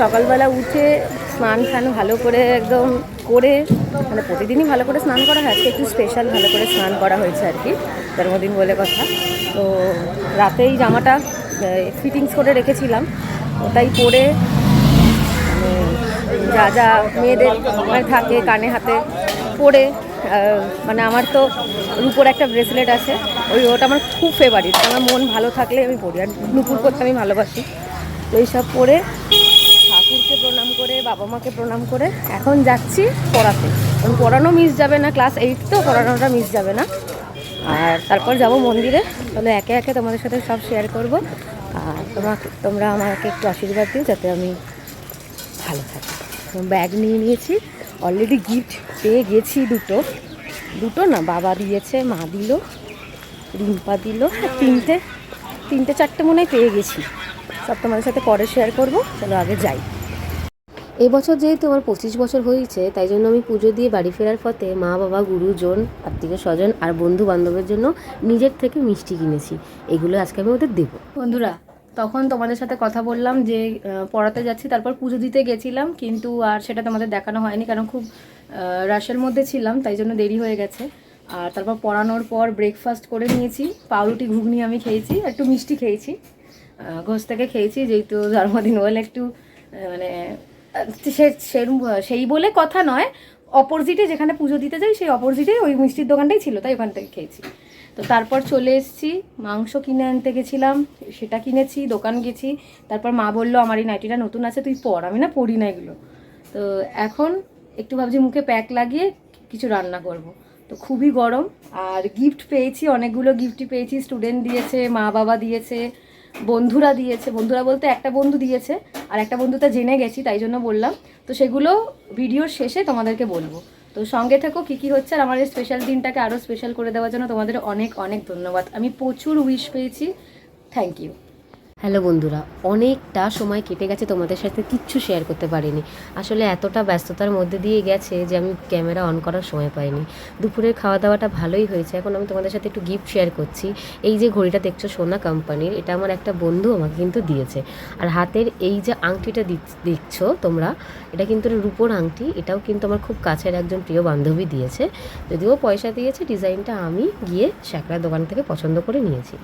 সকালবেলা উঠে স্নান ফান ভালো করে একদম করে মানে প্রতিদিনই ভালো করে স্নান করা হয় একটু স্পেশাল ভালো করে স্নান করা হয়েছে আর কি, জন্মদিন বলে কথা। তো রাতেই জামাটা ফিটিংস করে রেখেছিলাম, ওটাই পরে মানে যা যা মেয়েদের মানে থাকে কানে হাতে পরে মানে আমার তো রূপোর একটা ব্রেসলেট আছে, ওই ওটা আমার খুব ফেভারিট আমার মন ভালো থাকলে আমি পড়ি আর নুপুর করতে আমি ভালোবাসি। তো এইসব পরে ঠাকুরকে প্রণাম করে, বাবা মাকে প্রণাম করে। এখন যাচ্ছি পড়াতে। কারণ পড়ানো মিস যাবে না ক্লাস এইট তো, পড়ানোটা মিস যাবে না। আর তারপর যাব মন্দিরে। তাহলে একে একে তোমাদের সাথে সব শেয়ার করব। আর তোমাকে, তোমরা আমাকে একটু আশীর্বাদ দিও যাতে আমি ভালো থাকি। ব্যাগ নিয়ে নিয়েছি। অলরেডি গিফট পেয়ে গেছি দুটো। দুটো না, বাবা দিয়েছে, মা দিল, রিম্পা দিল। তিনটে তিনটে, চারটে মনে হয় পেয়ে গেছি। সব তোমাদের সাথে পরে শেয়ার করব। চলো আগে যাই। এবছর যেহেতু আমার পঁচিশ বছর হয়েছে, তাই জন্য আমি পুজো দিয়ে বাড়ি ফেরার পথে মা, বাবা, গুরুজন, আত্মীয় স্বজন আর বন্ধু বান্ধবের জন্য নিজের থেকে মিষ্টি কিনেছি। এগুলো আজকে আমি ওদের দেবো। বন্ধুরা, তখন তোমাদের সাথে কথা বললাম যে পড়াতে যাচ্ছি, তারপর পুজো দিতে গেছিলাম, কিন্তু আর সেটা তোমাদের দেখানো হয়নি, কারণ খুব রাশের মধ্যে ছিলাম, তাই জন্য দেরি হয়ে গেছে। আর তারপর পড়ানোর পর ব্রেকফাস্ট করে নিয়েছি, পাউরুটি, ঘুগনি আমি খেয়েছি একটু মিষ্টি খেয়েছি। ঘোষ থেকে খেয়েছি, যেহেতু জন্মদিন বলে একটু মানে সে সেই বলে কথা নয়। অপোজিটে যেখানে পুজো দিতে যাই, সেই অপোজিটে ওই মিষ্টির দোকানটাই ছিল, তাই ওখান থেকে খেয়েছি। তো তারপর চলে এসেছি, মাংস কিনে আনতে গেছিলাম, সেটা কিনেছি, দোকান গেছি। তারপর মা বলল, আমার এই নাইটিটা নতুন আছে, তুই পর, আমি না পড়ি না এগুলো। তো এখন একটু ভাবছি মুখে প্যাক লাগিয়ে কিছু রান্না করব। তো খুবই গরম, আর গিফট পেয়েছি, অনেকগুলো গিফটই পেয়েছি স্টুডেন্ট দিয়েছে মা বাবা দিয়েছে বন্ধুরা দিয়েছে, বন্ধুরা বলতে একটা বন্ধু দিয়েছে, আর একটা বন্ধুটা জেনে গেছি, তাই জন্য বললাম। তো সেগুলো ভিডিওর শেষে তোমাদেরকে বলব। তো সঙ্গে থেকো, কী কী হচ্ছে, আর আমার এই স্পেশাল দিনটাকে আরও স্পেশাল করে দেওয়ার জন্য তোমাদের অনেক অনেক ধন্যবাদ। আমি প্রচুর উইশ পেয়েছি। থ্যাংক ইউ হ্যালো বন্ধুরা, অনেকটা সময় কেটে গেছে তোমাদের সাথে কিচ্ছু শেয়ার করতে পারিনি। আসলে এতটা ব্যস্ততার মধ্যে দিয়ে গেছে যে আমি ক্যামেরা অন করার সময় পাইনি। দুপুরের খাওয়া দাওয়াটা ভালোই হয়েছে, এখন আমি তোমাদের সাথে একটু গিফট শেয়ার করছি। এই যে ঘড়িটা দেখছ সোনা কোম্পানির এটা আমার একটা বন্ধু আমাকে কিন্তু দিয়েছে। আর হাতের এই যে আংটিটা দেখছ তোমরা, এটা কিন্তু রূপোর আংটি, এটাও কিন্তু আমার খুব কাছের একজন প্রিয় বান্ধবী দিয়েছে। যদিও পয়সা দিয়েছে, ডিজাইনটা আমি গিয়ে শ্যাকরা দোকান থেকে পছন্দ করে নিয়েছি।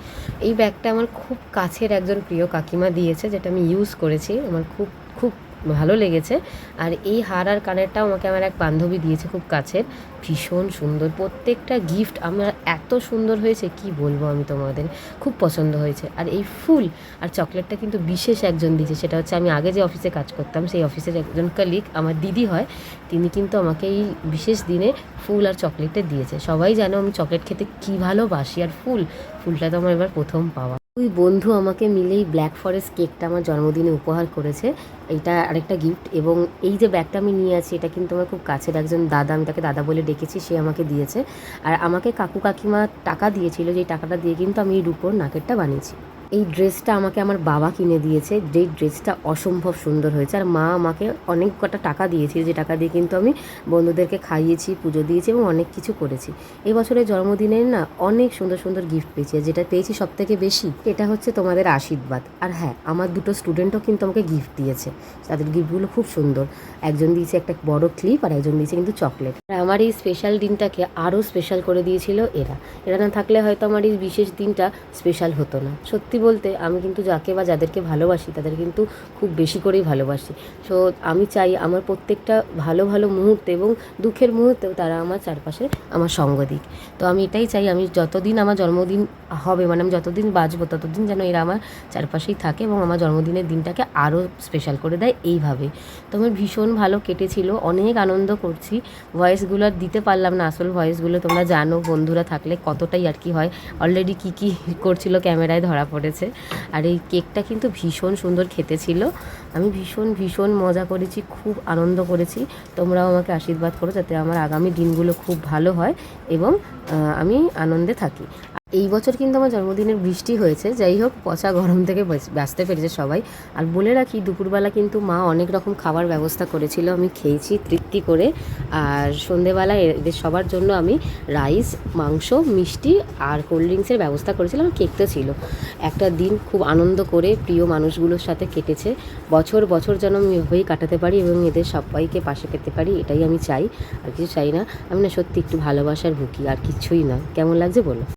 এই ব্যাগটা আমার খুব কাছের একজন প্রিয় কাকিমা দিয়েছে, যেটা আমি ইউজ করেছি। আমার খুব খুব ভালো লেগেছে। আর এই হার আর কানেরটাও আমাকে আমার এক বান্ধবী দিয়েছে খুব কাছের। ভীষণ সুন্দর। প্রত্যেকটা গিফট আমার এত সুন্দর হয়েছে, কি বলব আমি তোমাদের? খুব পছন্দ হয়েছে। আর এই ফুল আর চকলেটটা কিন্তু বিশেষ একজন দিয়েছে। সেটা হচ্ছে আমি আগে যে অফিসে কাজ করতাম, সেই অফিসের একজন কালিক আমার দিদি হয়, তিনি কিন্তু আমাকে এই বিশেষ দিনে ফুল আর চকলেটটা দিয়েছে। সবাই জানো আমি চকলেট খেতে কী ভালোবাসি। আর ফুল, ফুলটা তো আমার এবার প্রথম পাওয়া। ওই বন্ধু আমাকে মিলেই ব্ল্যাক ফরেস্ট কেকটা আমার জন্মদিনে উপহার করেছে। এইটা আরেকটা গিফট এবং এই যে ব্যাগটা আমি নিয়ে আছি, এটা কিন্তু আমার খুব কাছের একজন দাদা, আমি তাকে দাদা বলে ডেকেছি, সে আমাকে দিয়েছে। আর আমাকে কাকু কাকিমা টাকা দিয়েছিল যে টাকাটা দিয়ে কিন্তু আমি এই রুপোর নাকেরটা বানিয়েছি। এই ড্রেসটা আমাকে আমার বাবা কিনে দিয়েছে। যেই ড্রেসটা অসম্ভব সুন্দর হয়েছে। আর মা আমাকে অনেক কটা টাকা দিয়েছিল। যে টাকা দিয়ে কিন্তু আমি বন্ধুদেরকে খাইয়েছি, পুজো দিয়েছি এবং অনেক কিছু করেছি। এবছরের জন্মদিনের না অনেক সুন্দর সুন্দর গিফট পেয়েছি। যেটা পেয়েছি সব থেকে বেশি এটা হচ্ছে তোমাদের আশীর্বাদ। আর হ্যাঁ আমার দুটো স্টুডেন্টও কিন্তু আমাকে গিফট দিয়েছে। তাদের গিফটগুলো খুব সুন্দর। একজন দিয়েছে একটা বড় ক্লিপ আর একজন দিয়েছে কিন্তু চকলেট আর আমার এই স্পেশাল দিনটাকে আরও স্পেশাল করে দিয়েছিল এরা। এরা না থাকলে হয়তো আমার এই বিশেষ দিনটা স্পেশাল হতো না। সত্যি বলতে আমি কিন্তু যাকে বা যাদেরকে ভালোবাসি, তাদের কিন্তু খুব বেশি করেই ভালোবাসি। সো আমি চাই আমার প্রত্যেকটা ভালো ভালো মুহূর্তে এবং দুঃখের মুহূর্তেও তারা আমার চারপাশে আমার সঙ্গ দিক। তো আমি এটাই চাই, আমি যতদিন আমার জন্মদিন হবে মানে আমি যতদিন বাঁচবো, ততদিন যেন এরা আমার চারপাশেই থাকে এবং আমার জন্মদিনের দিনটাকে আরও স্পেশাল করে দেয় এইভাবে। তো আমার ভীষণ ভালো কেটেছিল, অনেক আনন্দ করছি। ভয়েসগুলো আর দিতে পারলাম না, আসল ভয়েসগুলো তোমরা জানো, বন্ধুরা থাকলে কতটাই আর কি হয়। অলরেডি কী কী করছিল ক্যামেরায় ধরা পড়েছে আর এই কেকটা কিন্তু ভীষণ সুন্দর খেতে ছিল। আমি ভীষণ ভীষণ মজা করেছি, খুব আনন্দ করেছি। তোমরাও আমাকে আশীর্বাদ করো যাতে আমার আগামী দিনগুলো খুব ভালো হয় এবং আমি আনন্দে থাকি। এই বছর কিন্তু আমার জন্মদিনের বৃষ্টি হয়েছে, যাই হোক, পচা গরম থেকে বাঁচতে পেরেছে সবাই। আর বলে রাখি, দুপুরবেলা কিন্তু মা অনেক রকম খাবার ব্যবস্থা করেছিল, আমি খেয়েছি তৃপ্তি করে। আর সন্ধেবেলায় এদের সবার জন্য আমি রাইস, মাংস, মিষ্টি আর কোল্ড ড্রিঙ্কসের ব্যবস্থা করেছিলাম কেক তো ছিল। একটা দিন খুব আনন্দ করে প্রিয় মানুষগুলোর সাথে কেটেছে। বছর বছর যেন আমি এভাবেই কাটাতে পারি এবং এদের সবাইকে পাশে পেতে পারি, এটাই আমি চাই। আর কিছু চাই না, আমি না সত্যি একটু ভালোবাসার ভুকি আর কিছুই না। কেমন লাগছে বলো?